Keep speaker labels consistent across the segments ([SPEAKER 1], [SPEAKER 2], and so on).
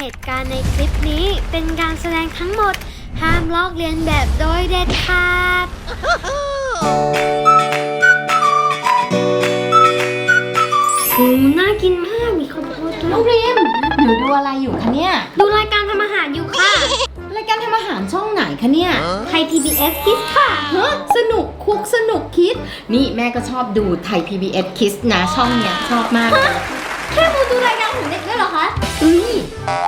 [SPEAKER 1] เหตุการณ์ในคลิปนี้เป็นการแสดงทั้งหมด ห้ามลอกเลียนแบบโดยเด็ดขาด หูน่ากินมาก มีข้าวโพดด้
[SPEAKER 2] น้อ
[SPEAKER 1] ว
[SPEAKER 2] ง
[SPEAKER 1] ย
[SPEAKER 2] พิมหนูดูอะไรอยู่คะเนี่ย
[SPEAKER 1] ดูรายการทำอาหารอยู่ค่ะ
[SPEAKER 2] รายการทำอาหารช่องไหนคะเนี่ย
[SPEAKER 1] ไทย PBS Kids ค่ะ
[SPEAKER 2] ฮะสนุกคุกสนุกคิด นี่แม่ก็ชอบดูไทย PBS Kids นะช่องเนี้ยชอบมากเลย
[SPEAKER 1] แค่มู ดูรายการของเด็กด้วยเหรอคะ
[SPEAKER 2] อุ้ย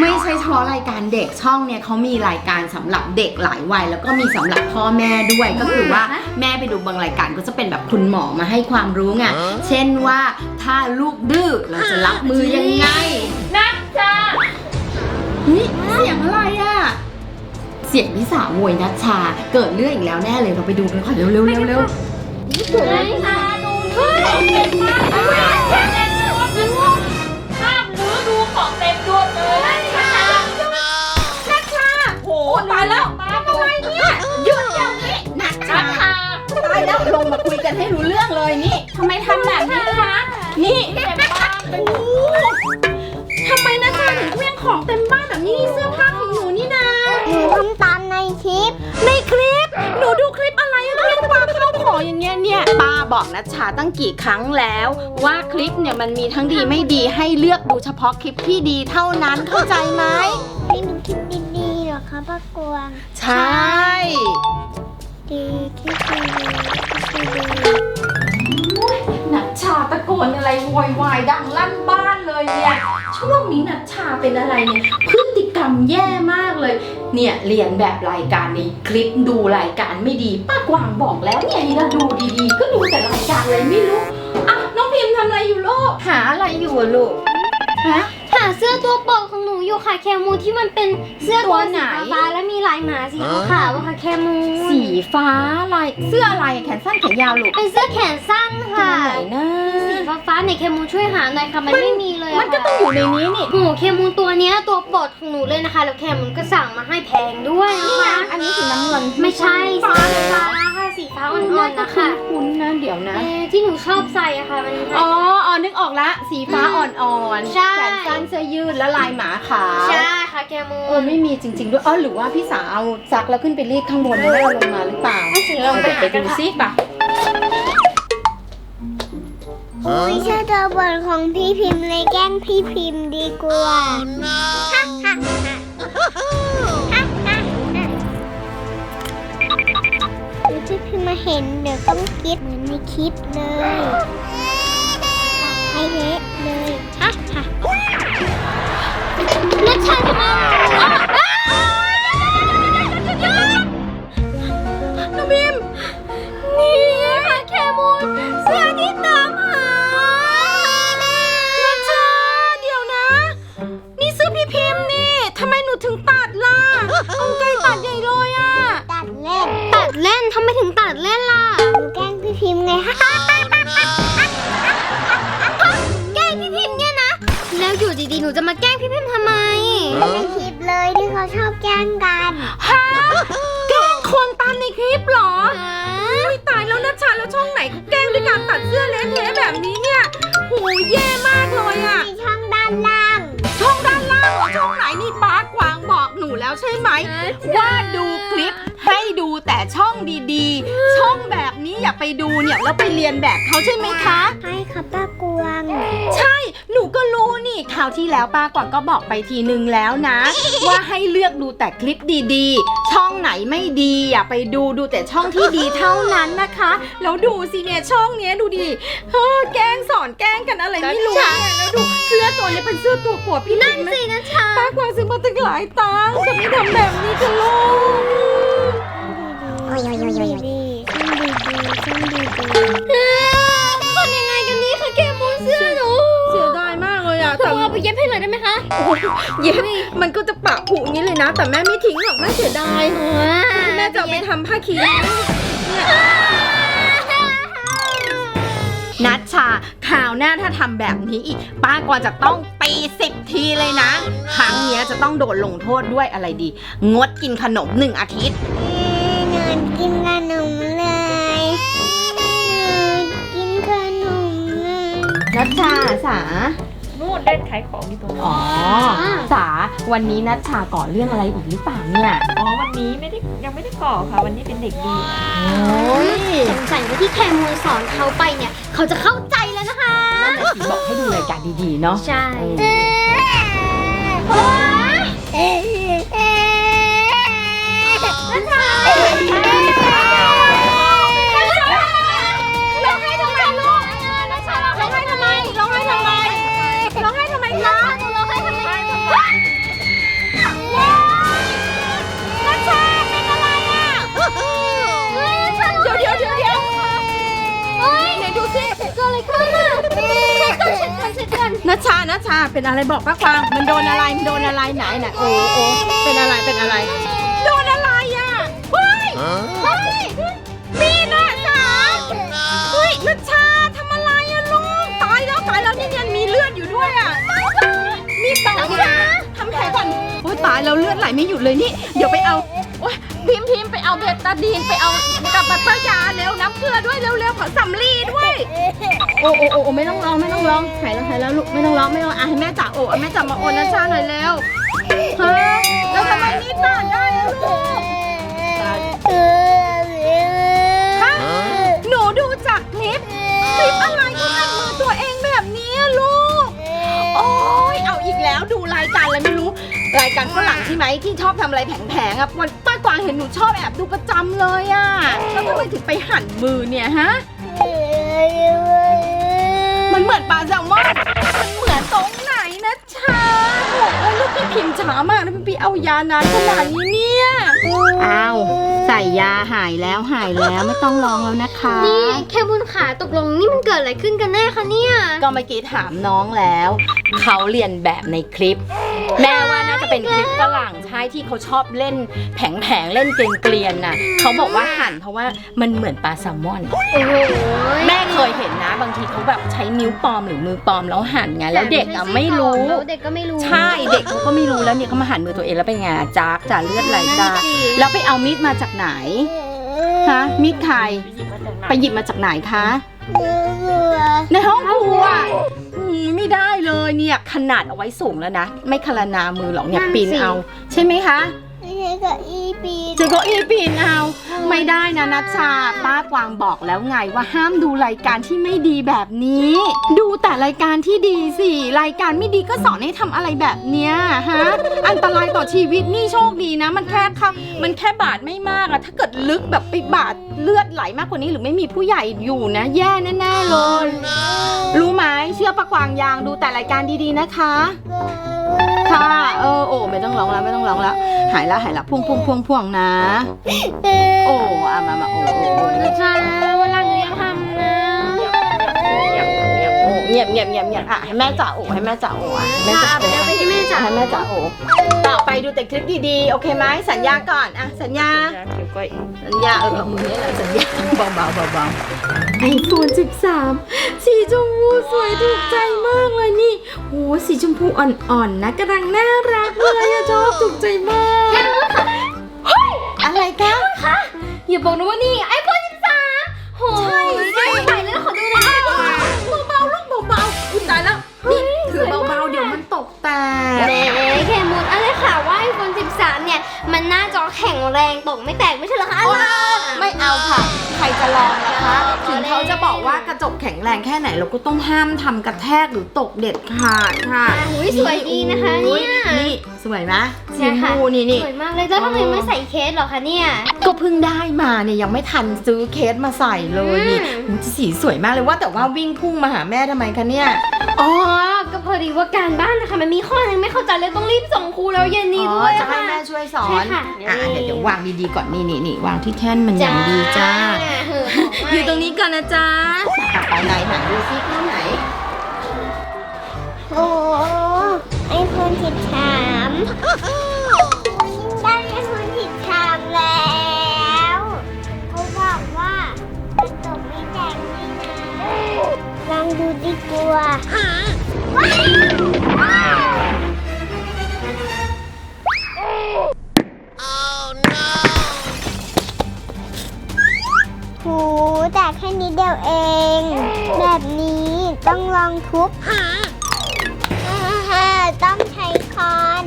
[SPEAKER 2] ไม่ใช่เฉพาะรายการเด็กช่องเนี่ยเขามีรายการสำหรับเด็กหลายวัย แล้วก็มีสำหรับพ่อแม่ด้วยก็คือว่าแม่ไปดูบางรายการก็จะเป็นแบบคุณหมอมาให้ความรู้ไงเช่นว่าถ้าลูกดื้อเราจะรับมือยังไง
[SPEAKER 3] นัดจ้า
[SPEAKER 2] นี่เสียงอะไรอะเสียงพี่สาวโวยนัชชา เกิดเรื่องอีกแล้วแน่เลยเราไปดูกันก่อนเร็วๆเร็วๆเร็ว
[SPEAKER 3] เลยค่ะดูของเต็มมากเลยำไมทำแบบนี้คะ
[SPEAKER 2] นี่
[SPEAKER 3] เต็มบ้านไปหมด
[SPEAKER 2] ทำไมนัชชาถึงเครื่องของเต็มบ้านแบบนี้นี่เสื้อผ้าของหนูนี่นะ
[SPEAKER 1] หนูทำตามในคลิป
[SPEAKER 2] ในคลิป หนูดูคลิปอะไรอะเครื่องปลาเข้าของอย่างเงี้ยเนี่ยป้าบอกนัชชาตั้งกี่ครั้งแล้ว ว่าคลิปเนี่ยมันมีทั้งดีไม่ดีให้เลือกดูเฉพาะคลิปที่ดีเท่านั้นเข้าใจไหม
[SPEAKER 1] ไม่มีคลิปดีๆหรอคะป้ากวาง
[SPEAKER 2] ใช่
[SPEAKER 1] ดีคลิปดีคลิปดี
[SPEAKER 2] นัชชาตะโกนอะไรโวยวายดังลั่นบ้านเลยเนี่ยช่วงนี้นัชชาเป็นอะไรเนี่ยพฤติกรรมแย่มากเลย เนี่ยเรียนแบบรายการนี้คลิปดูรายการไม่ดีป้ากวางบอกแล้วเนี่ยให้เราดูดีๆ ก็ดูแต่รายการอะไรไม่รู้อะน้องพิมพ์ทำอะไรอยู่ลูกหาอะไรอยู่อะลูกฮะ
[SPEAKER 1] หาเสื้อตัวโปรดของ อยู่ค่ะแคมูที่มันเป็นเสื้อ
[SPEAKER 2] ตัวไหน
[SPEAKER 1] สีฟ้าๆและมีลายหมาสีขาวๆอะค่ะแคมู
[SPEAKER 2] สีฟ้าลายเสื้ออะไรแขนสั้นแขนยาวลูก
[SPEAKER 1] เป็นเสื้อแขนสั้น
[SPEAKER 2] ตัว
[SPEAKER 1] ค่ะ
[SPEAKER 2] ไหนนะ
[SPEAKER 1] สีฟ้าๆในแคมูช่วยหาหน่อยค่ะมันไม่มีเลย
[SPEAKER 2] มัน
[SPEAKER 1] อะ
[SPEAKER 2] ก็ต้
[SPEAKER 1] ค่ะ
[SPEAKER 2] องอยู่ในนี้นี่
[SPEAKER 1] โหแคมูตัวเนี้ยตัวโปรดของหนูเลยนะคะ แล้วแคมูก็สั่งมาให้แพงด้วยนะคะ
[SPEAKER 2] อันนี้สีน้ำเงิน
[SPEAKER 1] ไม่ใช่สี
[SPEAKER 2] ฟ้า
[SPEAKER 1] ฟ้าค่ะสีฟ้าอ่อนๆนะคะ
[SPEAKER 2] คุ้นๆนะเดี๋ยวนะ
[SPEAKER 1] เอ่อที่หนูชอบใส่อะค่ะมัน
[SPEAKER 2] อ๋ออ๋อนึกออกละ สีฟ้าอ่อนๆ
[SPEAKER 1] ใช่
[SPEAKER 2] แขนสั้นเสื้อยืดและลายหมาขาว
[SPEAKER 1] ใช่ค่ะแคมู
[SPEAKER 2] เออไม่มีจริง ๆ ด้วยอ๋อหรือว่าพี่สาวเอาซักแล้วขึ้นไปรีดข้างบนแล้วเอาลงมาหรือเปล่า
[SPEAKER 1] เอาสิลองไป
[SPEAKER 2] เดี๋ยวไป
[SPEAKER 1] หากัน
[SPEAKER 2] ดู
[SPEAKER 1] ค่ะ
[SPEAKER 2] ซิป่ะ
[SPEAKER 4] อุ้ยเชื่อตัวบทของพี่พิมพ์เลยแกล้งพี่พิมพ์ดีกว่าเดี๋ยวที่พิมพ์มาเห็นเดี๋ยวต้องกรีดเหมือนในคลิปเลยให้เละเลยฮ่าฮ่า
[SPEAKER 1] นัชชาท
[SPEAKER 2] ใช่ไหม ว่าดูคลิปให้ดูแต่ช่องดีๆ ช่องแบบ นี้อย่าไปดูเนี่ยแล้วไปเรียนแบบเขาใช่ไหมคะ
[SPEAKER 4] ให้ค่ะป้ากวาง
[SPEAKER 2] ใช่ หนูก็รู้นี่คราวที่แล้วป้ากวางก็บอกไปทีนึงแล้วนะ ว่าให้เลือกดูแต่คลิปดีๆ ช่องไหนไม่ดีอย่าไปดูดูแต่ช่องที่ดีเท่านั้นนะคะ แล้วดูสิเนี่ยช่องเนี้ยดูดิเฮ้อแกล้งสอนแกล้งกันอะไรไม่รู้เนี่ยแล้วดูเสื้อตัวเนี้ยเป็นเสื้อตัวโปรดพี่นั่น
[SPEAKER 1] สินัชชา
[SPEAKER 2] ป้ากวางซื้อมาตั้งหลายตังค์จะไม่ทำแบบนี้กันลูก
[SPEAKER 1] ไปเย็บให้หน่อยได้ไหมคะ
[SPEAKER 2] โอ้ยเย็บมันก็จะปะผุอย่างนี้เลยนะ แต่แม่ไม่ทิ้งหรอกแม่เสียดายแม่จะเอาไปทำผ้าคีริ้วนัชชาข่าวหน้าถ้าทำแบบนี้อีก ป้ากวางจะต้องตีสิบทีเลยนะ ครั้งเนี้ยจะต้องโดนลงโทษด้วยอะไรดี งดกินขนมหนึ่งอาทิตย์
[SPEAKER 4] นอนกินขนมเลยนอนกินขนมเลย
[SPEAKER 2] นัชชาสา
[SPEAKER 4] บู
[SPEAKER 3] นู่นเล่นขายของอยู่ตรงนู้น
[SPEAKER 2] อ๋อสาวันนี้นัชชาก่อเรื่องอะไรอีกหรือเปล่าเนี่ย
[SPEAKER 3] อ๋อวันนี้ไม่ได้ยังไม่ได้ก่อค่ะ วันนี้เป็นเด็กดี
[SPEAKER 2] โอ้ย
[SPEAKER 1] สงสัยว่าที่แคมูลสอนเขาไปเนี่ย เขาจะเข้าใจแล้วนะคะ
[SPEAKER 2] นั่นแหละถึงบอกให้ดูรายการดีๆเนาะ
[SPEAKER 1] ใช่
[SPEAKER 2] เป็
[SPEAKER 1] นอะไร
[SPEAKER 2] บอกป้ากวาง มันโดนอะไร มันโดนอะไรไหนน่ะ โอ้โอ้เป็นอะไร เป็นอะไร โดนอะไรอะเฮ้ยเฮ้ยมีดน่ะสาเฮ้ยนัชชาทำอะไรอะลูก ตายแล้วตายแล้วนี่ยังมีเลือดอยู่ด้วยอะ มีดตายทำแผลก่อนโอ้ยตายแล้วเลือดไหลไม่หยุดเลยนี่ เดี๋ยวไปเอาโอ้ย พิมพ์พิมพ์ไปเอาเบตาดีนไปเอากับบัตเตอร์ยาเร็วน้ำเกลือด้วยเร็วๆขอสำลีด้วย โอ้โอ้โอ้โอ้ไม่ต้องร้องไม่ต้องร้องหายแล้วหายแล้วลูกไม่ต้องร้องไม่ต้องร้องอะให้แม่จ๋าโอ้แม่จ๋ามาโอนนะชาหน่อยเร็วเฮ้ยแล้วทำไมนี่ตัดได้อะลูกฮะหนูดูจากคลิปคลิปอะไรก็ทำมือตัวเองแบบนี้อะลูก โอ้ยเอาอีกแล้วดูรายการอะไรไม่รู้ รายการฝรั่งใช่ไหมที่ชอบทำอะไรแผงๆอะวันป้า กวางเห็นหนูชอบแอบดูประจำเลยอะแล้วทำไมถึงไปหั่นมือเนี่ยฮะ มันเหมือนปลาแซลมอนมันเหมือนตรงไหนนะชาโอ้โหลูกพี่พิมพ์ช้ามากนะพี่เอายานานขนาดนี้เนี่ย อ้าว ใส่ยาหายแล้วหายแล้วไม่ต้องร้องแล้วนะ
[SPEAKER 1] นี่แค่บุญขาตกลงนี่มันเกิดอะไรขึ้นกันแน่คะเนี่ย
[SPEAKER 2] ก็เมื่อกี้ถามน้องแล้ว เขาเรียนแบบในคลิป แม่ว่าน่าจะเป็นคลิปฝรั่งใช่ที่เขาชอบเล่นแผงๆเล่นเกลียนๆน่ะเขาบอกว่าหั่นเพราะว่ามันเหมือนปลาแซลมอน
[SPEAKER 1] โอ้โห
[SPEAKER 2] แม่เคยเห็นนะ บางทีเขาแบบใช้นิ้วปลอมหรือมือปลอมแล้วหั่นไงแล้วเด็กอะไม่รู้
[SPEAKER 1] แล้วเด็กก็ไม่รู้
[SPEAKER 2] ใช่เด็กเขาก็ไม่รู้แล้วเนี่ยเขามาหั่นมือตัวเองแล้วเป็นไงจากจ่าเลือดไหลจ้า
[SPEAKER 1] นั่นสิ
[SPEAKER 2] แล้วไปเอามีดมาจากไหน ฮะมีดใครไปหยิบมาจากไหนคะ ในห้องครัวอืมไม่ได้เลยเนี่ยขนาดเอาไว้สูงแล้วนะ ไม่คลานามือหรอกเนี่ยปีนเอา ใช่ไหมคะ
[SPEAKER 4] ไม่ใช่กับอีปี
[SPEAKER 2] เจโกอีปีนเอาไม่ได้นะนัชชาป้ากวางบอกแล้วไงว่าห้ามดูรายการที่ไม่ดีแบบนี้ ดูแต่รายการที่ดีสิรายการไม่ดีก็สอนให้ทำอะไรแบบเนี้ยฮะอันตรายต่อชีวิตนี่โชคดีนะ มันแค่เข้ามันแค่บาดไม่มากอะถ้าเกิดลึกแบบไปบาดเลือดไหลมากกว่านี้ หรือไม่มีผู้ใหญ่อยู่นะ แย่แน่ๆเลยรู้ไหมเชื่อป้ากวางยางดูแต่รายการดีๆนะคะ ค่ะ เออ โอ้ ไม่ต้องร้องแล้ว ไม่ต้องร้องแล้ว หายแล้วหายแล้วพ่วงพ่วงพ่วงพ่วงนะ โอ้อามามาโอ้โอ้โอ้
[SPEAKER 1] นะจ๊ะเวลาหนูยังทำนะ
[SPEAKER 2] โอ้เงียบเงียบเงียบเงียบอะให้แม่จ่าโอ้ให้แม่จ่าโอ้อะให้แม่จ่า
[SPEAKER 1] ไป
[SPEAKER 2] โอ้
[SPEAKER 1] แล้วไปที่แม่จ๋า
[SPEAKER 2] ให้แม่จ่าโอ้ต่อไปดูแต่คลิปดีๆ โอเคไหมสัญญาก่อน อะ สัญญา
[SPEAKER 3] เดี๋ยวก้อย
[SPEAKER 2] สัญญาเออเอามือนี้แหละสัญญาเบาๆเบาๆ ไอโฟน13 สีชมพูสวยถูกใจมากเลยนี่โหสีชมพูอ่อนๆนะกำลังน่ารักเลยอะชอบถูกใจมาก อะไรกัน
[SPEAKER 1] อย่าบอกนะว่านี่ไอโฟน13โห
[SPEAKER 2] ใช่สิ
[SPEAKER 1] ได้ใหม่แล้วขอดูหน่อยได้ไหม
[SPEAKER 2] เบาๆลูกเบาๆอุ้ยตายแล้วนี่ถือเบาๆเดี๋ยวมันตกแตก
[SPEAKER 1] แหมแค่มูลอะไรค่ะว่าไอโฟน13 เนี่ย มันหน้าจอแข็งแรงตกไม่แตกไม่ใช่เหรอคะอะไร
[SPEAKER 2] ไม่เอาค่ะ ใครจะลอง จะบอกว่ากระจกแข็งแรงแค่ไหนเราก็ต้องห้ามทำกระแทกหรือตกเด็ดขาดค่ะ
[SPEAKER 1] อุ้ยสวยดีนะคะ
[SPEAKER 2] อุ๊
[SPEAKER 1] เนี่ย
[SPEAKER 2] นี่สวยไหมสี
[SPEAKER 1] ใช่
[SPEAKER 2] ชม
[SPEAKER 1] ค่ะ
[SPEAKER 2] พูนี่นี่
[SPEAKER 1] สวยมากเลยแล้วทำไมไม่ใส่เคสเหรอคะเนี่ย
[SPEAKER 2] ก็เพิ่งได้มาเนี่ยยังไม่ทันซื้อเคสมาใส่เลยนี่
[SPEAKER 1] อืม
[SPEAKER 2] อุ๊ยสีสวยมากเลยว่าแต่ว่าวิ่งพุ่งมาหาแม่ทำไมคะเนี่ย
[SPEAKER 1] อ๋อก็พ อดีว่าการบ้านนะคะมันมีข้อหนึงไม่เข้าใจเลยต้องรีบส่งครูแล้วเย็นนี้
[SPEAKER 2] อ๋
[SPEAKER 1] ด้
[SPEAKER 2] อ
[SPEAKER 1] วย
[SPEAKER 2] จะให้
[SPEAKER 1] ค่ะ
[SPEAKER 2] แม่ช่วยสอ
[SPEAKER 1] ใช่
[SPEAKER 2] น
[SPEAKER 1] ค่ะ
[SPEAKER 2] อะ
[SPEAKER 1] นี่
[SPEAKER 2] เดี๋ยวเดี๋ยววางดีๆก่อนนี่นี่นี่วางที่แท่นมันอย่างดีจ้า
[SPEAKER 1] เออ
[SPEAKER 2] อยู่ตรงนี้ก่อนนะจ๊ะไปไหนไหนดูซิข้างไหน
[SPEAKER 4] โอ้ไอโฟนสิบสามได้ไอโฟนสิบสามแล้วเขาบอกว่ามันตกไม่แตกนี่นะลองดูดีกว่า หูแต่แค่นี้เดียวเอง แบบนี้ต้องลองทุบต้องใช้คอน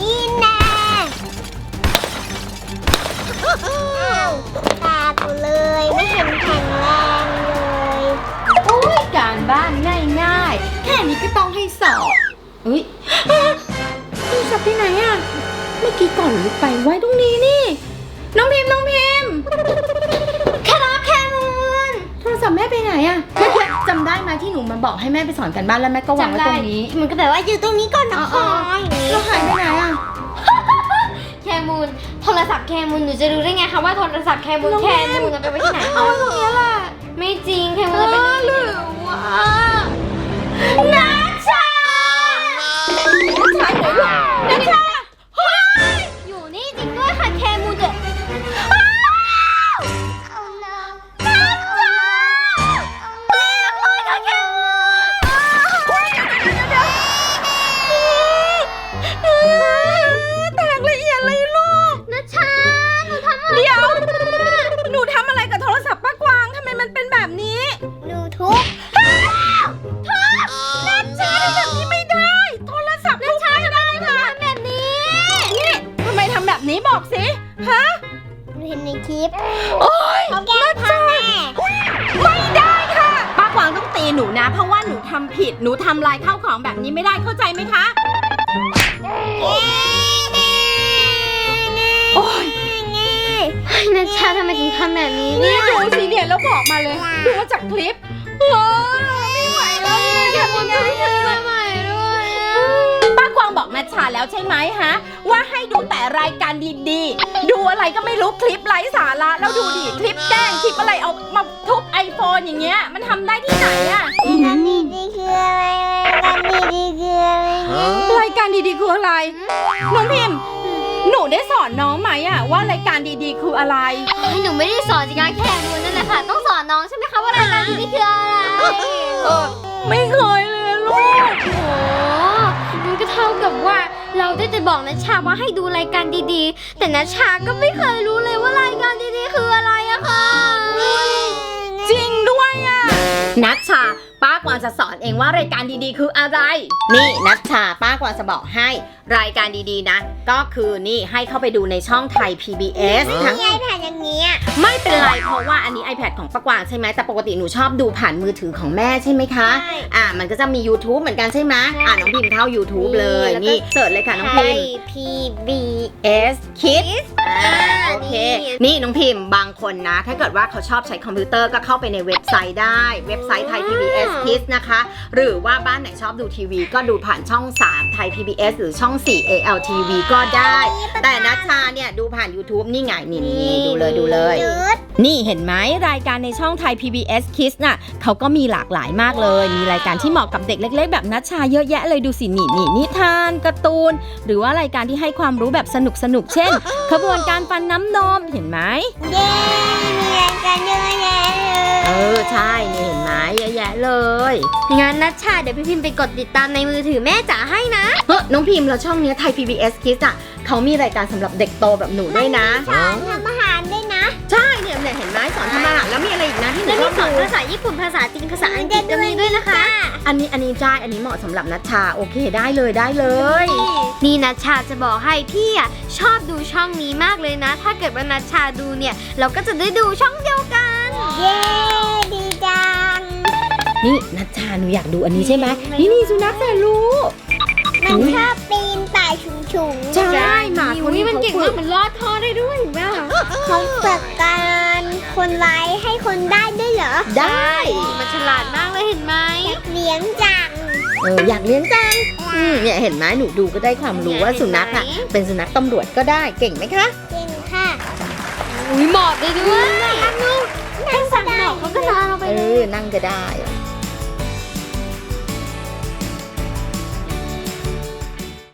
[SPEAKER 4] นี่แน่อ้าวตากูเลยไม่เห็นแข็งแรงเลย
[SPEAKER 2] โอ้ยการบ้านง่าย นี้ก็ต้องให้สอบเฮ้ยโทรศัพท์ที่ไหนอะเมื่อกี้ก่อนลุกไปไว้ตรงนี้นี่ น้องพิมพ์น้องพิมพ์แค่รับแค่มูนโทรศัพท์แม่ไปไหนอะเมื่อกี้จำได้ไหมที่หนูมาบอกให้แม่ไปสอนกันบ้านแล้วแม่ก็วางไว้ตรงนี้
[SPEAKER 4] มันก็แบบว่าอยู่ตรงนี้ก่อนนะค
[SPEAKER 2] อ๋
[SPEAKER 4] อ
[SPEAKER 2] อ
[SPEAKER 4] อย่างนี้
[SPEAKER 2] แล้วหายไปไหนอะ
[SPEAKER 1] แคมูลโทรศัพท์แคมูลหนูจะรู้ได้ไงคะว่าโทรศัพท์แคมูล
[SPEAKER 2] น้อง
[SPEAKER 1] แค
[SPEAKER 2] แม่
[SPEAKER 1] มูลเอาไปไว้ที่ไหน
[SPEAKER 2] เอาไว้ตรงนี้แหละ
[SPEAKER 1] ไม่จริงแคมูลจะเป็น
[SPEAKER 2] หรือว่า นัชชานัชชาอยู่ไหน โอ๊ย
[SPEAKER 4] เขาแกล้งพ่อแม่
[SPEAKER 2] ไม่ได้ค่ะ ป้ากวางต้องตีหนูนะ เพราะว่าหนูทำผิด หนูทำลายข้าวของแบบนี้ไม่ได้เข้าใจไหมคะ โอ๊ย
[SPEAKER 1] นัชชาทำไมถึงทำแบบนี้
[SPEAKER 2] นี่
[SPEAKER 1] เนี่ย
[SPEAKER 2] ดูสิเนี่ยแล้วบอกมาเลย ดูมาจากคลิปโอ้ยไม่ไหวแล้วเนี่ยทำยังไงอะากวางบอกนัชชาแล้วใช่ไหมฮะ ว่าให้ดูแต่รายการดีๆ ดูอะไรก็ไม่รู้คลิปไร้สาระแล้วดูดิคลิปแกล้งคลิปอะไรเอามาทุบไอโฟนอย่างเงี้ย มันทำได้ที่ไหนอะ
[SPEAKER 4] กันดีๆคืออะไรกันดีๆคืออะไรเนี่ย
[SPEAKER 2] รายการดีๆคืออะไรน้องพิมพ์หนูได้สอนน้องไหมอะว่ารายการดีๆ คืออะไร
[SPEAKER 1] เฮ้ยหนูไม่ได้สอนจิงการแคมูลนั่นแหละค่ะ ต้องสอนน้องใช่ไหมคะว่ารายการนี้คืออะไร
[SPEAKER 2] เออ ไม่เคยเลยลูก
[SPEAKER 1] โอ้มันก็เท่ากับว่าเราได้แต่บอกนัชชาว่าให้ดูรายการดีๆ แต่นัชชาก็ไม่เคยรู้เลยว่ารายการดีๆ คืออะไรอะค่ะ
[SPEAKER 2] จริงด้วยอะนัชชา ป้ากวางจะสอนเองว่ารายการดีๆ คืออะไร นี่นัชชา ป้ากวางจะบอกให้รายการดีๆนะ ก็คือนี่ให้เข้าไปดูในช่องไทย PBS ทั้ง
[SPEAKER 4] มีไอแพดอย่างเงี้ย
[SPEAKER 2] ไม่เป็นไรเพราะว่าอันนี้ iPad ของป้ากวางใช่ไหมแต่ปกติหนูชอบดูผ่านมือถือของแม่ใช่ไหมคะ
[SPEAKER 4] ใช่
[SPEAKER 2] อ่ามันก็จะมี YouTube เหมือนกันใช่ไหมอ่าน้องพิมพ์เข้า YouTube เลย
[SPEAKER 1] แล้วก็
[SPEAKER 2] นี่เสิร์ชเลยค่ะน้องพิมพ์
[SPEAKER 1] PBS
[SPEAKER 2] S Kids อ่า
[SPEAKER 1] อ่า
[SPEAKER 2] โอเค
[SPEAKER 1] นี่
[SPEAKER 2] นี่น้องพิมพ์บางคนนะ ถ้าเกิดว่าเขาชอบใช้คอมพิวเตอร์ก็เข้าไปในเว็บไซต์ได้ เว็บไซต์ไทย PBS Kids นะคะ หรือว่าบ้านไหนชอบดูทีวี ก็ดูผ่านช่อง 3 ไทย PBS หรือช่อง4 ALTV ก็ได้ แต่นัชชาเนี่ยดูผ่าน YouTube นี่ไงนี่นี่ดูเลยดูเลย
[SPEAKER 4] ยืด
[SPEAKER 2] นี่เห็นไหมรายการในช่องไทย PBS Kids น่ะเขาก็มีหลากหลายมากเลย มีรายการที่เหมาะกับเด็กเล็ก ๆ แบบนัชชาเยอะแยะเลยดูสินี่นี่นิทานการ์ตูน หรือว่ารายการที่ให้ความรู้แบบสนุกสนุกๆเช่น ขบวนการฟันน้ำนมเห็นไหม
[SPEAKER 4] เย้ มีรายการเยอะแยะเลย
[SPEAKER 2] เออใช่นี่เห็นไหมเยอะแยะเลย
[SPEAKER 1] งั้นนัชชาเดี๋ยวพี่พิมพ์ไปกดติดตามในมือถือแม่จ๋าให้นะ
[SPEAKER 2] เฮ้ยน้องพิมพ์แล้วช่องเนี้ยไทย PBS Kids อะเขามีรายการสำหรับเด็กโตแบบหนูด้วยนะ
[SPEAKER 4] สอนทำอา
[SPEAKER 2] นี่ยเนี่ยเห็นไหมสอนทำอาหารแล้วมีอะไรอีกนะที่หนู
[SPEAKER 1] แล้ว
[SPEAKER 2] ช
[SPEAKER 1] มี
[SPEAKER 2] อบ
[SPEAKER 1] สอน
[SPEAKER 2] ดู
[SPEAKER 1] ภาษาญี่ปุ่นภาษาจีนภาษาอังกฤษก็มีด้วยนะคะ
[SPEAKER 2] อันนี้อันนี้ใช่อันนี้เหมาะสำหรับนัชชาโอเคได้เลยได้เลย
[SPEAKER 1] นี่นัชชาจะบอกให้พี่อะชอบดูช่องนี้มากเลยนะ ถ้าเกิดว่านัชชาดูเนี่ย เราก็จะได้ดูช่องเดียวกัน
[SPEAKER 4] เย้ดีจัง
[SPEAKER 2] นี่นัชชาหนูอยากดูอันนี้ใช่ไหมนี่นี่สุนัขแสนรู้
[SPEAKER 4] มันชอบปีนป่ายชุงๆ
[SPEAKER 2] ใช่หมาคนนี้
[SPEAKER 1] มัน
[SPEAKER 2] เขา
[SPEAKER 1] เก่ง
[SPEAKER 2] ฝึ
[SPEAKER 1] มากกมันลอดท่อได้ด้วยเห็นไหม
[SPEAKER 4] เขาฝึกการ คนร้ายให้คนได้ด้วยเหรอ
[SPEAKER 2] ได้
[SPEAKER 1] มันฉลาดมากเลยเห็นไหม
[SPEAKER 4] เลี้ยงจัง
[SPEAKER 2] เอออยากเลี้ยงจังอืมเนี่ยเห็นไหมหนูดูก็ได้ความรู้ว่าสุนัขอะเป็นสุนัขตำรวจก็ได้เก่งไหมคะ
[SPEAKER 4] จริงค่ะ
[SPEAKER 1] อุ้ยหมอบได้ด้วยถ้าสั่งหมอบเขาก็จะเอาเราไป
[SPEAKER 2] เอ
[SPEAKER 1] เล
[SPEAKER 2] อยนั่งก็ได้
[SPEAKER 1] น